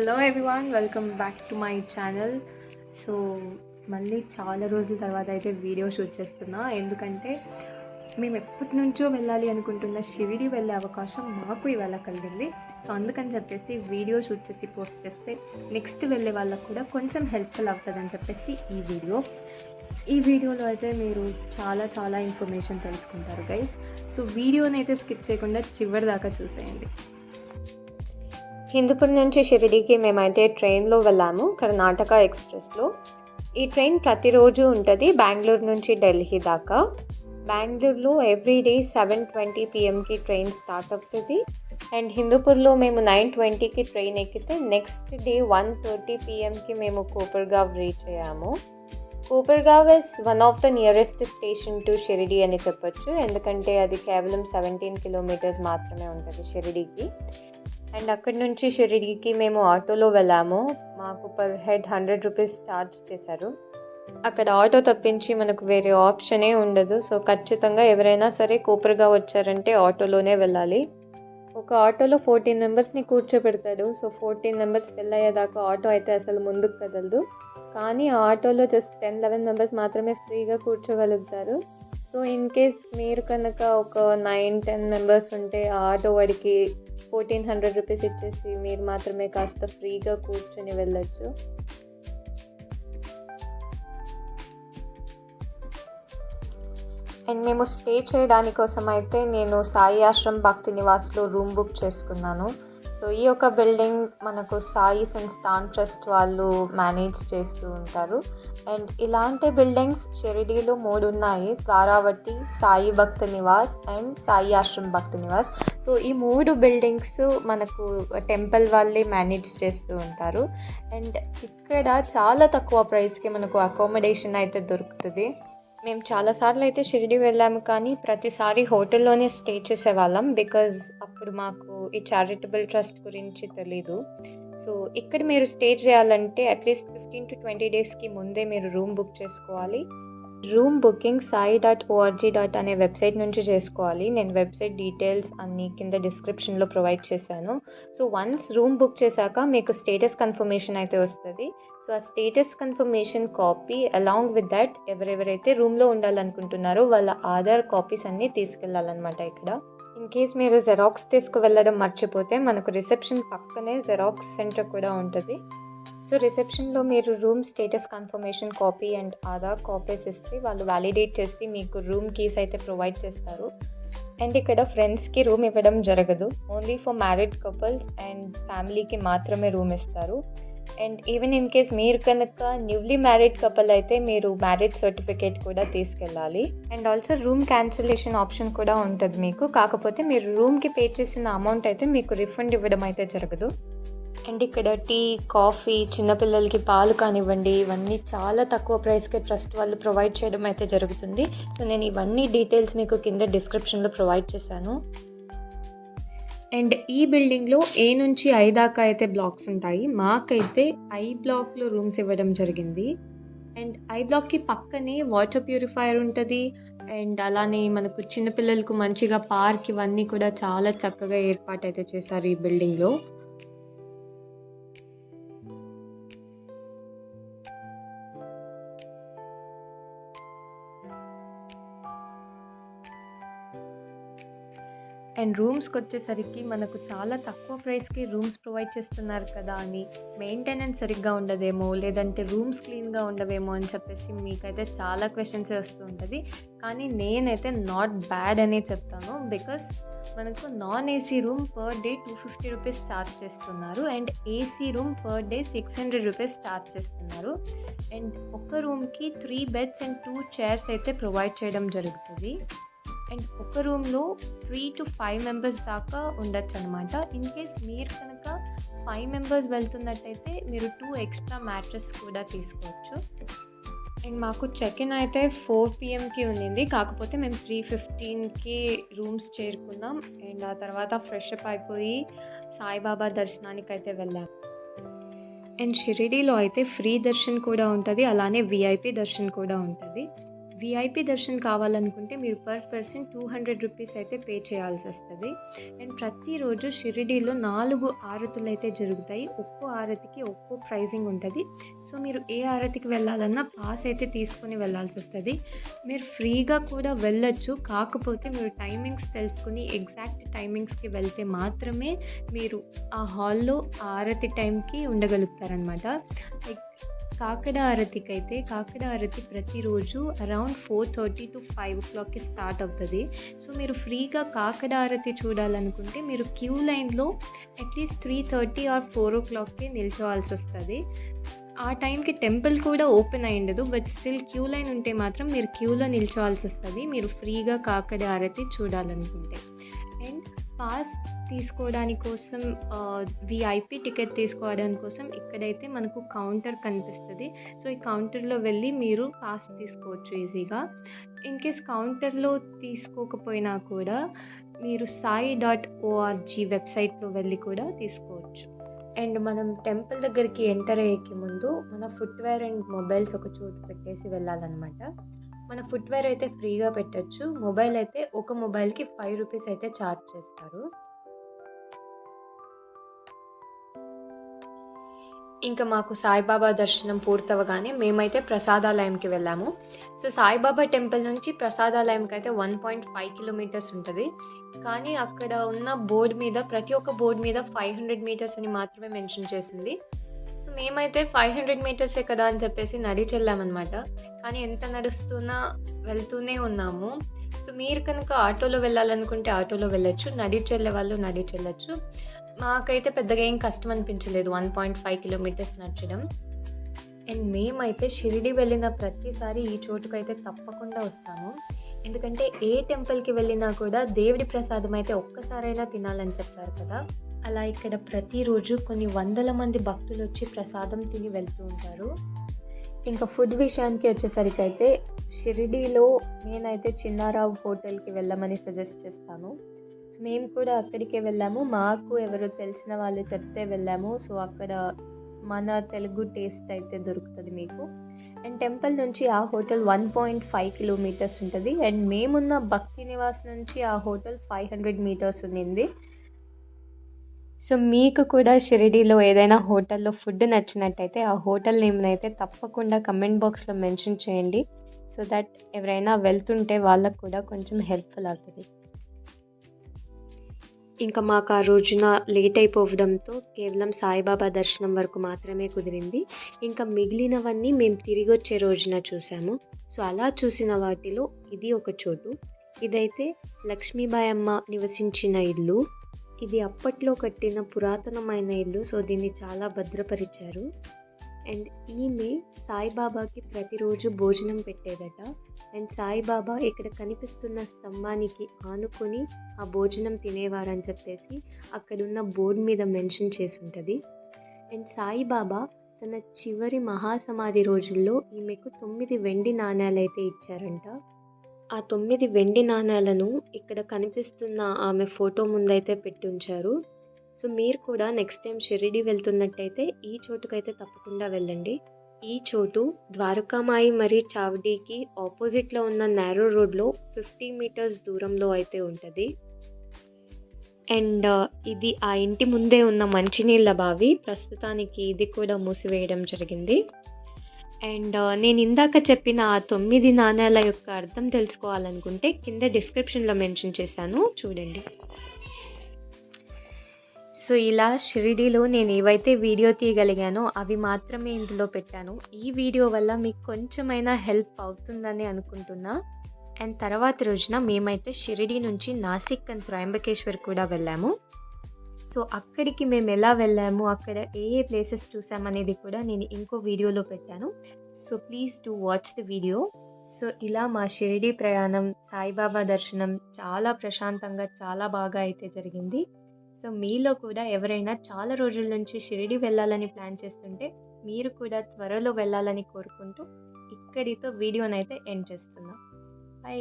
Hello everyone welcome back to my channel so మళ్ళీ చాలా రోజుల తర్వాత అయితే వీడియో షూట్ చేస్తున్నా. ఎందుకంటే మేము ఎప్పటి నుంచో వెళ్ళాలి అనుకుంటున్న షిరిడి వెళ్ళే అవకాశం మాకు ఇవాళ కలిగింది. సో అందుకని చెప్పేసి వీడియో షూట్ చేసి పోస్ట్ చేస్తే నెక్స్ట్ వెళ్ళే వాళ్ళకు కూడా కొంచెం హెల్ప్ఫుల్ అవుతుందని చెప్పేసి ఈ వీడియో ఈ వీడియోలో అయితే మీరు చాలా చాలా ఇన్ఫర్మేషన్ తెలుసుకుంటారు గైస్ సో వీడియోని అయితే స్కిప్ చేయకుండా చివరి దాకా చూసేయండి. హిందూపూర్ నుంచి షిరిడీకి మేమైతే ట్రైన్లో వెళ్ళాము కర్ణాటక ఎక్స్ప్రెస్లో. ఈ ట్రైన్ ప్రతిరోజు ఉంటుంది బెంగళూరు నుంచి ఢిల్లీ దాకా. బెంగళూరులో ఎవ్రీ డే సెవెన్ ట్వంటీ పిఎంకి ట్రైన్ స్టార్ట్ అవుతుంది. అండ్ హిందూపూర్లో మేము నైన్ ట్వంటీకి ట్రైన్ ఎక్కితే నెక్స్ట్ డే వన్ థర్టీ పిఎంకి మేము కోపర్గావ్ రీచ్ అయ్యాము. Kopargaon is one of the nearest station to Shirdi అని చెప్పొచ్చు. ఎందుకంటే అది కేవలం సెవెంటీన్ కిలోమీటర్స్ మాత్రమే ఉంటుంది షిరిడీకి. అండ్ అక్కడి నుంచి షిరిడికి మేము ఆటోలో వెళ్ళాము. మాకు per head hundred rupees charge చేశారు. అక్కడ ఆటో తప్పించి మనకు వేరే ఆప్షనే ఉండదు. సో ఖచ్చితంగా ఎవరైనా సరే కూపర్గా వచ్చారంటే ఆటోలోనే వెళ్ళాలి. ఒక ఆటోలో ఫోర్టీన్ మెంబర్స్ని కూర్చోబెడతాడు. సో ఫోర్టీన్ మెంబర్స్ వెళ్ళయ్యేదాకా ఆటో అయితే అసలు ముందుకు కదలదు. కానీ ఆ ఆటోలో జస్ట్ టెన్ లెవెన్ మెంబర్స్ మాత్రమే ఫ్రీగా కూర్చోగలుగుతారు. సో ఇన్ కేస్ మీరు కనుక ఒక నైన్ టెన్ మెంబర్స్ ఉంటే ఆటో వాడికి ఫోర్టీన్ హండ్రెడ్ రూపీస్ ఇచ్చేసి మీరు మాత్రమే కాస్త ఫ్రీగా కూర్చొని వెళ్ళొచ్చు. అండ్ మేము స్టే చేయడానికి కోసం అయితే నేను సాయి ఆశ్రమ్ భక్తి నివాస్లో రూమ్ బుక్ చేసుకున్నాను. సో ఈ యొక్క బిల్డింగ్ మనకు సాయి సంస్థాన్ ట్రస్ట్ వాళ్ళు మేనేజ్ చేస్తూ ఉంటారు. అండ్ ఇలాంటి బిల్డింగ్స్ షిరిడీలో మూడు ఉన్నాయి. ద్వారావతి సాయి భక్త నివాస్ అండ్ సాయి ఆశ్రమ్ భక్త నివాస్. సో ఈ మూడు బిల్డింగ్స్ మనకు టెంపుల్ వాళ్ళే మేనేజ్ చేస్తూ ఉంటారు. అండ్ ఇక్కడ చాలా తక్కువ ప్రైస్కి మనకు అకామిడేషన్ అయితే దొరుకుతుంది. మేము చాలాసార్లు అయితే షిరిడి వెళ్ళాము కానీ ప్రతిసారి హోటల్లోనే స్టే చేసేవాళ్ళం బికాజ్ అప్పుడు మాకు ఈ చారిటబుల్ ట్రస్ట్ గురించి తెలీదు. సో ఇక్కడ మీరు స్టే చేయాలంటే అట్లీస్ట్ ఫిఫ్టీన్ టు ట్వంటీ డేస్కి ముందే మీరు రూమ్ బుక్ చేసుకోవాలి. Room booking Sai dot O R G dot అనే వెబ్సైట్ నుంచి చేసుకోవాలి. నేను వెబ్సైట్ డీటెయిల్స్ అన్ని కింద డిస్క్రిప్షన్లో ప్రొవైడ్ చేశాను. సో వన్స్ రూమ్ బుక్ చేశాక మీకు స్టేటస్ కన్ఫర్మేషన్ అయితే వస్తుంది. సో ఆ status confirmation copy along with that ఎవరెవరైతే రూమ్లో ఉండాలనుకుంటున్నారో వాళ్ళ ఆధార్ కాపీస్ అన్నీ తీసుకెళ్ళాలన్నమాట ఇక్కడ. ఇన్ కేస్ మీరు జెరాక్స్ తీసుకు వెళ్ళడం మర్చిపోతే మనకు రిసెప్షన్ పక్కనే జెరాక్స్ సెంటర్ కూడా ఉంటుంది. సో రిసెప్షన్లో మీరు room status confirmation copy and Aadhaar copies ఇస్తే వాళ్ళు వ్యాలిడేట్ చేసి మీకు రూమ్ కీస్ అయితే ప్రొవైడ్ చేస్తారు. అండ్ ఇక్కడ ఫ్రెండ్స్కి రూమ్ ఇవ్వడం జరగదు. Only for married couples and ఫ్యామిలీకి మాత్రమే రూమ్ ఇస్తారు. అండ్ ఈవెన్ ఇన్ కేస్ మీరు కనుక న్యూలీ మ్యారీడ్ కపుల్ అయితే మీరు మ్యారేజ్ సర్టిఫికేట్ కూడా తీసుకెళ్ళాలి. And also room cancellation option కూడా ఉంటుంది మీకు. కాకపోతే మీరు రూమ్కి పే చేసిన అమౌంట్ అయితే మీకు రిఫండ్ ఇవ్వడం అయితే జరగదు. అండ్ ఇక్కడ టీ కాఫీ చిన్నపిల్లలకి పాలు కానివ్వండి ఇవన్నీ చాలా తక్కువ ప్రైస్కి ట్రస్ట్ వాళ్ళు ప్రొవైడ్ చేయడం అయితే జరుగుతుంది. సో నేను ఇవన్నీ డీటెయిల్స్ మీకు కింద డిస్క్రిప్షన్లో ప్రొవైడ్ చేశాను. అండ్ ఈ బిల్డింగ్లో ఏ నుంచి ఐదాకా అయితే బ్లాక్స్ ఉంటాయి మాకైతే ఐ బ్లాక్లో రూమ్స్ ఇవ్వడం జరిగింది. అండ్ ఐ బ్లాక్కి పక్కనే వాటర్ ప్యూరిఫైయర్ ఉంటుంది. అండ్ అలానే మనకు చిన్నపిల్లలకు మంచిగా పార్క్ ఇవన్నీ కూడా చాలా చక్కగా ఏర్పాటు అయితే చేశారు ఈ బిల్డింగ్లో. అండ్ రూమ్స్కి వచ్చేసరికి మనకు చాలా తక్కువ ప్రైస్కి రూమ్స్ ప్రొవైడ్ చేస్తున్నారు కదా అని మెయింటెనెన్స్ సరిగ్గా ఉండదేమో లేదంటే రూమ్స్ క్లీన్గా ఉండవేమో అని చెప్పేసి మీకైతే చాలా క్వశ్చన్స్ వస్తూ ఉంటుంది. కానీ నేనైతే నాట్ బ్యాడ్ అనే చెప్తాను. బికాస్ మనకు non AC room per day two fifty rupees charge చేస్తున్నారు. And AC room per day six hundred rupees charge చేస్తున్నారు. అండ్ ఒక రూమ్కి three beds and two chairs అయితే ప్రొవైడ్ చేయడం జరుగుతుంది. అండ్ ఒక రూమ్లో త్రీ టు ఫైవ్ మెంబర్స్ దాకా ఉండొచ్చు అనమాట ఇన్ కేస్ మీరు కనుక ఫైవ్ మెంబర్స్ వెళ్తున్నట్టయితే మీరు టూ ఎక్స్ట్రా మ్యాట్రెస్ కూడా తీసుకోవచ్చు. అండ్ మాకు చెక్ ఇన్ అయితే ఫోర్ పిఎంకి ఉండింది. కాకపోతే మేము త్రీ ఫిఫ్టీన్కి రూమ్స్ చేరుకున్నాం. అండ్ ఆ తర్వాత ఫ్రెష్ అప్ అయిపోయి సాయిబాబా దర్శనానికి అయితే వెళ్ళాం. అండ్ షిరిడీలో అయితే ఫ్రీ దర్శన్ కూడా ఉంటుంది. అలానే విఐపి దర్శన్ కూడా ఉంటుంది. విఐపి దర్శన్ కావాలనుకుంటే మీరు per person two hundred rupees అయితే పే చేయాల్సి వస్తుంది. అండ్ ప్రతిరోజు షిరిడీలో నాలుగు ఆరతులు అయితే జరుగుతాయి. ఒక్కో ఆరతికి ఒక్కో ప్రైజింగ్ ఉంటుంది. సో మీరు ఏ ఆరతికి వెళ్ళాలన్నా పాస్ అయితే తీసుకొని వెళ్ళాల్సి వస్తుంది. మీరు ఫ్రీగా కూడా వెళ్ళొచ్చు. కాకపోతే మీరు టైమింగ్స్ తెలుసుకుని ఎగ్జాక్ట్ టైమింగ్స్కి వెళ్తే మాత్రమే మీరు ఆ హాల్లో ఆరతి టైంకి ఉండగలుగుతారనమాట లైక్ కాకడ ఆరతికి అయితే కాకడ ఆరతి ప్రతిరోజు around four thirty to five ఓ క్లాక్కి స్టార్ట్ అవుతుంది. సో మీరు ఫ్రీగా కాకడ ఆరతి చూడాలనుకుంటే మీరు క్యూ లైన్లో at least three thirty or four ఓ క్లాక్కి నిల్చోవాల్సి వస్తుంది. ఆ టైంకి టెంపుల్ కూడా ఓపెన్ అయి ఉండదు బట్ స్టిల్ క్యూ లైన్ ఉంటే మాత్రం మీరు క్యూలో నిల్చోవాల్సి వస్తుంది. మీరు ఫ్రీగా కాకడ ఆరతి చూడాలనుకుంటే. అండ్ పాస్ తీసుకోవడానికి కోసం విఐపి టికెట్ తీసుకోవడానికి కోసం ఇక్కడైతే మనకు కౌంటర్ కనిపిస్తుంది. సో ఈ కౌంటర్లో వెళ్ళి మీరు పాస్ తీసుకోవచ్చు ఈజీగా ఇన్ కేస్ కౌంటర్లో తీసుకోకపోయినా కూడా మీరు సాయి డాట్ ఓఆర్జీ వెబ్సైట్లో వెళ్ళి కూడా తీసుకోవచ్చు. అండ్ మనం టెంపుల్ దగ్గరికి ఎంటర్ అయ్యేకి ముందు మన ఫుట్వేర్ అండ్ మొబైల్స్ ఒక చోటు పెట్టేసి వెళ్ళాలన్నమాట. మన ఫుట్వేర్ అయితే ఫ్రీగా పెట్టచ్చు. మొబైల్ అయితే ఒక మొబైల్కి ఫైవ్ రూపీస్ అయితే ఛార్జ్ చేస్తారు. ఇంకా మాకు సాయిబాబా దర్శనం పూర్తవగానే మేమైతే ప్రసాదాలయంకి వెళ్ళాము. సో సాయిబాబా టెంపుల్ నుంచి ప్రసాదాలయంకి అయితే వన్ పాయింట్ ఫైవ్ కిలోమీటర్స్ ఉంటుంది. కానీ అక్కడ ఉన్న బోర్డు మీద ప్రతి ఒక్క బోర్డు మీద ఫైవ్ హండ్రెడ్ మీటర్స్ అని మాత్రమే మెన్షన్ చేసింది. సో మేమైతే ఫైవ్ హండ్రెడ్ మీటర్సే కదా అని చెప్పేసి నడిచి వెళ్ళామన్నమాట కానీ ఎంత నడుస్తున్నా వెళ్తూనే ఉన్నాము. సో మీరు కనుక ఆటోలో వెళ్ళాలనుకుంటే ఆటోలో వెళ్ళొచ్చు. నడిచి వెళ్ళే వాళ్ళు నడిచి వెళ్ళొచ్చు మాకైతే పెద్దగా ఏం కష్టం అనిపించలేదు. వన్ పాయింట్ ఫైవ్ కిలోమీటర్స్ నడచడం. అండ్ మేమైతే షిరిడి వెళ్ళిన ప్రతిసారి ఈ చోటుకైతే తప్పకుండా వస్తాము. ఎందుకంటే ఏ టెంపుల్కి వెళ్ళినా కూడా దేవుడి ప్రసాదం అయితే ఒక్కసారైనా తినాలని చెప్పారు కదా. అలా ఇక్కడ ప్రతిరోజు కొన్ని వందల మంది భక్తులు వచ్చి ప్రసాదం తిని వెళ్తూ ఉంటారు. ఇంకా ఫుడ్ విషయానికి వచ్చేసరికి అయితే షిరిడీలో నేనైతే చిన్నారావు హోటల్కి వెళ్ళమని సజెస్ట్ చేస్తాను. సో మేము కూడా అక్కడికే వెళ్ళాము. మాకు ఎవరు తెలిసిన వాళ్ళు చెప్తే వెళ్ళాము. సో అక్కడ మన తెలుగు టేస్ట్ అయితే దొరుకుతుంది మీకు. అండ్ టెంపుల్ నుంచి ఆ hotel one point five kilometres ఉంటుంది. అండ్ మేమున్న భక్తి నివాస్ నుంచి ఆ హోటల్ ఫైవ్ హండ్రెడ్ మీటర్స్ ఉండింది సో మీకు కూడా షిరిడీలో ఏదైనా హోటల్లో ఫుడ్ నచ్చినట్టయితే ఆ హోటల్ నేమ్నైతే తప్పకుండా కమెంట్ బాక్స్లో మెన్షన్ చేయండి. సో దట్ ఎవరైనా వెళ్తుంటే వాళ్ళకు కూడా కొంచెం హెల్ప్ఫుల్ అవుతుంది. ఇంకా మాకు ఆ రోజున లేట్ అయిపోవడంతో కేవలం సాయిబాబా దర్శనం వరకు మాత్రమే కుదిరింది. ఇంకా మిగిలినవన్నీ మేము తిరిగి వచ్చే రోజున చూసాము సో అలా చూసిన వాటిలో ఇది ఒక చోటు. ఇదైతే లక్ష్మీబాయి అమ్మ నివసించిన ఇల్లు. ఇది అప్పట్లో కట్టిన పురాతనమైన ఇల్లు. సో దీన్ని చాలా భద్రపరిచారు. అండ్ ఈమె సాయిబాబాకి ప్రతిరోజు భోజనం పెట్టేదట. అండ్ సాయిబాబా ఇక్కడ కనిపిస్తున్న స్తంభానికి ఆనుకొని ఆ భోజనం తినేవారని చెప్పేసి అక్కడున్న బోర్డు మీద మెన్షన్ చేసి ఉంటుంది. అండ్ సాయిబాబా తన చివరి మహాసమాధి రోజుల్లో ఈమెకు తొమ్మిది వెండి నాణ్యాలు అయితే ఇచ్చారంట. ఆ తొమ్మిది వెండి నాణ్యాలను ఇక్కడ కనిపిస్తున్న ఆమె ఫోటో ముందైతే పెట్టి ఉంచారు. సో మీరు కూడా నెక్స్ట్ టైం షిరిడి వెళ్తున్నట్టయితే ఈ చోటుకైతే తప్పకుండా వెళ్ళండి. ఈ చోటు ద్వారకామాయి మరియు చావడీకి ఆపోజిట్లో ఉన్న నేరో రోడ్లో ఫిఫ్టీ మీటర్స్ దూరంలో అయితే ఉంటుంది. అండ్ uh, ఇది ఆ ఇంటి ముందే ఉన్న మంచినీళ్ళ బావి. ప్రస్తుతానికి ఇది కూడా మూసివేయడం జరిగింది. అండ్ uh, నేను ఇందాక చెప్పిన ఆ తొమ్మిది నాణ్యాల యొక్క అర్థం తెలుసుకోవాలనుకుంటే కింద డిస్క్రిప్షన్లో మెన్షన్ చేశాను. చూడండి. సో ఇలా షిరిడీలో నేను ఏవైతే వీడియో తీయగలిగానో అవి మాత్రమే ఇందులో పెట్టాను. ఈ వీడియో వల్ల మీకు కొంచెమైనా హెల్ప్ అవుతుందని అనుకుంటున్నా. అండ్ తర్వాత రోజున మేమైతే షిరిడి నుంచి నాసిక్ అండ్ త్రయంబకేశ్వర్ కూడా వెళ్ళాము. సో అక్కడికి మేము ఎలా వెళ్ళాము అక్కడ ఏ ఏ ప్లేసెస్ చూసామనేది కూడా నేను ఇంకో వీడియోలో పెట్టాను. So please to watch the video. So ఇలా మా షిరిడి ప్రయాణం సాయిబాబా దర్శనం చాలా ప్రశాంతంగా చాలా బాగా అయితే జరిగింది. సో మీలో కూడా ఎవరైనా చాలా రోజుల నుంచి షిరిడి వెళ్ళాలని ప్లాన్ చేస్తుంటే మీరు కూడా త్వరలో వెళ్ళాలని కోరుకుంటూ ఇక్కడితో వీడియోనైతే ఎండ్ చేస్తున్నా. బై